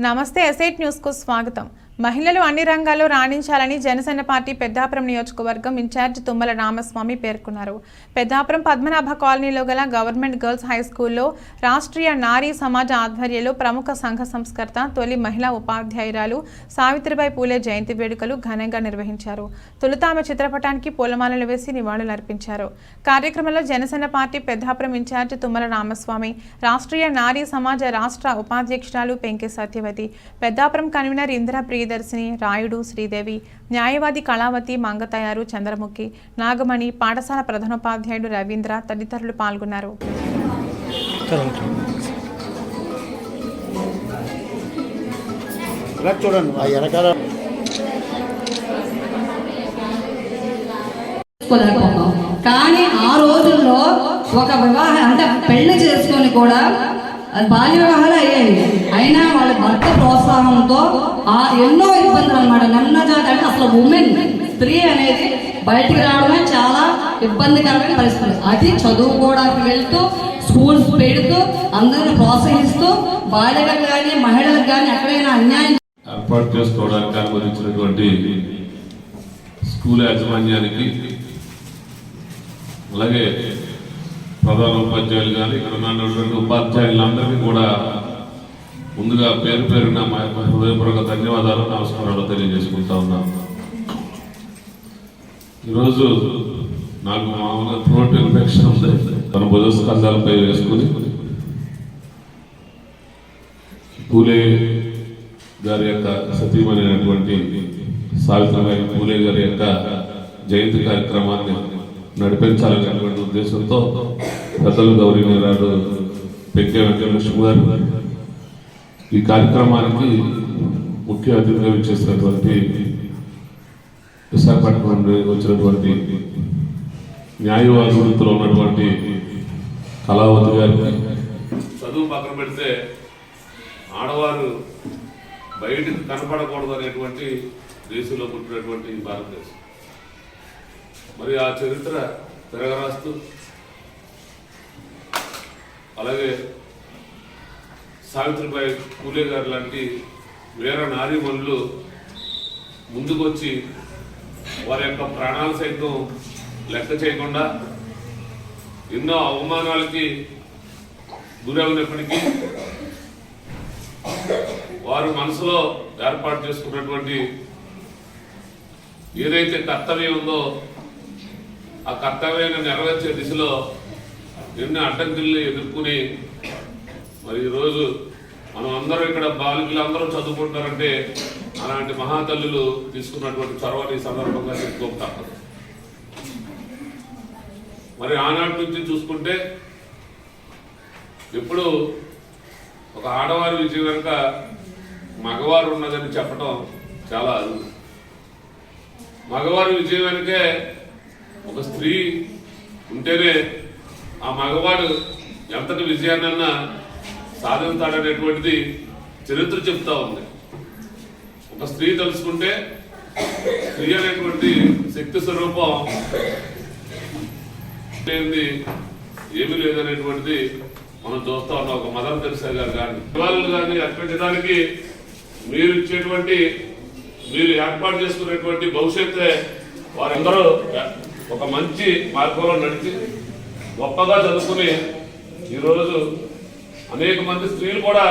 నమస్తే ఎసైట్ న్యూస్కు స్వాగతం. మహిళలు అన్ని రంగాల్లో రాణించాలని జనసేన పార్టీ పెద్దాపురం నియోజకవర్గం ఇన్ఛార్జ్ తుమ్మల రామస్వామి పేర్కొన్నారు. పెద్దాపురం పద్మనాభ కాలనీలో గల గవర్నమెంట్ గర్ల్స్ హై స్కూల్లో రాష్ట్రీయ నారీ సమాజ ఆధ్వర్యంలో ప్రముఖ సంఘ సంస్కర్త తొలి మహిళా ఉపాధ్యాయురాలు సావిత్రిబాయి పూలే జయంతి వేడుకలు ఘనంగా నిర్వహించారు. తొలుత ఆమె చిత్రపటానికి పూలమాలలు వేసి నివాళులర్పించారు కార్యక్రమంలో జనసేన పార్టీ పెద్దాపురం ఇన్ఛార్జ్ తుమ్మల రామస్వామి రాష్ట్రీయ నారీ సమాజ రాష్ట్ర ఉపాధ్యక్షురాలు పెంకె సత్యవతి పెద్దాపురం కన్వీనర్ ఇందిరా ప్రియదర్శిని రాయుడు శ్రీదేవి న్యాయవాది కళావతి మంగతయారు చంద్రముఖి నాగమణి పాఠశాల ప్రధానోపాధ్యాయుడు రవీంద్ర తదితరులు పాల్గొన్నారు. కానీ ఆ రోజుల్లో ఒక వివాహం అంటే పెళ్ళి చేసుకొని కూడా బాల్య వివాహాలు అయ్యాయి. అయినా వాళ్ళ భర్త ప్రోత్సాహంతో ఆ ఎన్నో ఇబ్బందులు అనమాట నిన్న జాతి అంటే అసలు ఉమెన్ స్త్రీ అనేది బయటికి రావడమే చాలా ఇబ్బందికరమైన పరిస్థితి. అది చదువుకోవడానికి వెళ్తూ స్కూల్స్ పెడుతూ అందరిని ప్రోత్సహిస్తూ బాలికలకు కానీ మహిళలకు కానీ ఎక్కడైనా అన్యాయం ఏర్పాటు చేసుకోవడానికి అనుమతించినటువంటి స్కూల్ యాజమాన్యానికి అలాగే ప్రధాన ఉపాధ్యాయులు కానీ ఇక్కడ ఉన్నటువంటి ఉపాధ్యాయులందరికీ కూడా ముందుగా పేరు పేరున మా యొక్క హృదయపూర్వక ధన్యవాదాలు నమస్కారాలు తెలియజేసుకుంటా ఉన్నాను. ఈరోజు నాకు మామూలుగా థ్రోట్ ఇన్ఫెక్షన్ ఉంది. తన భుజస్కంధాలపై వేసుకుని పూలే గారి యొక్క సతీమైనటువంటి సావిత్రిబాయి పూలే గారి యొక్క జయంతి కార్యక్రమాన్ని నడిపించాలనేటువంటి ఉద్దేశంతో పెద్దలు గౌరవనీయురాడు పెంకే వెంకటలక్ష్మి గారు ఈ కార్యక్రమానికి ముఖ్య అతిథిగా ఇచ్చేసినటువంటి విశాఖపట్నం నుండి వచ్చినటువంటి న్యాయవాద వృత్తిలో ఉన్నటువంటి కళావతి గారికి చదువు పక్కన పెడితే ఆడవారు బయటకు కనపడకూడదు అనేటువంటి దేశంలో పుట్టినటువంటి భారతదేశం. మరి ఆ చరిత్ర తిరగరాస్తూ. అలాగే సావిత్రిబాయి పూలే గారు లాంటి వీర నారీమణులు ముందుకొచ్చి వారి యొక్క ప్రాణాలు సైతం లెక్క చేయకుండా ఎన్నో అవమానాలకి గురవునప్పటికీ వారు మనసులో ఏర్పాటు చేసుకున్నటువంటి ఏదైతే కర్తవ్యం ఉందో ఆ కర్తవ్యాన్ని నెరవేర్చే దిశలో ఎన్ని అడ్డంకుల్ని ఎదుర్కొని మరి ఈరోజు మనం అందరూ ఇక్కడ బాలికలు అందరూ చదువుకుంటారంటే అలాంటి మహాతల్లులు తీసుకున్నటువంటి చొరవని సందర్భంగా చెప్పుకోక మరి ఆనాటి నుంచి చూసుకుంటే ఎప్పుడు ఒక ఆడవారి విజయం వెనుక మగవారు ఉన్నదని చెప్పడం చాలా అరుదు. మగవారి విజయం వెనుకే ఒక స్త్రీ ఉంటేనే ఆ మగవాడు ఎంతటి విజయాన్నన్నా సాధిస్తాడనేటువంటిది చరిత్ర చెప్తా ఉంది. ఒక స్త్రీ తెలుసుకుంటే స్త్రీ అనేటువంటి శక్తి స్వరూపం లేనిది ఏమీ లేదనేటువంటిది మనం చూస్తా ఉన్నాం. ఒక మదర్ తెరిసా గారు కానీ పిల్లలు కానీ అర్పించడానికి మీరు ఇచ్చేటువంటి మీరు ఏర్పాటు చేసుకునేటువంటి భవిష్యత్తే వారందరూ ఒక మంచి మార్గంలో నడిచి గొప్పగా చదువుకుని ఈరోజు అనేక మంది స్త్రీలు కూడా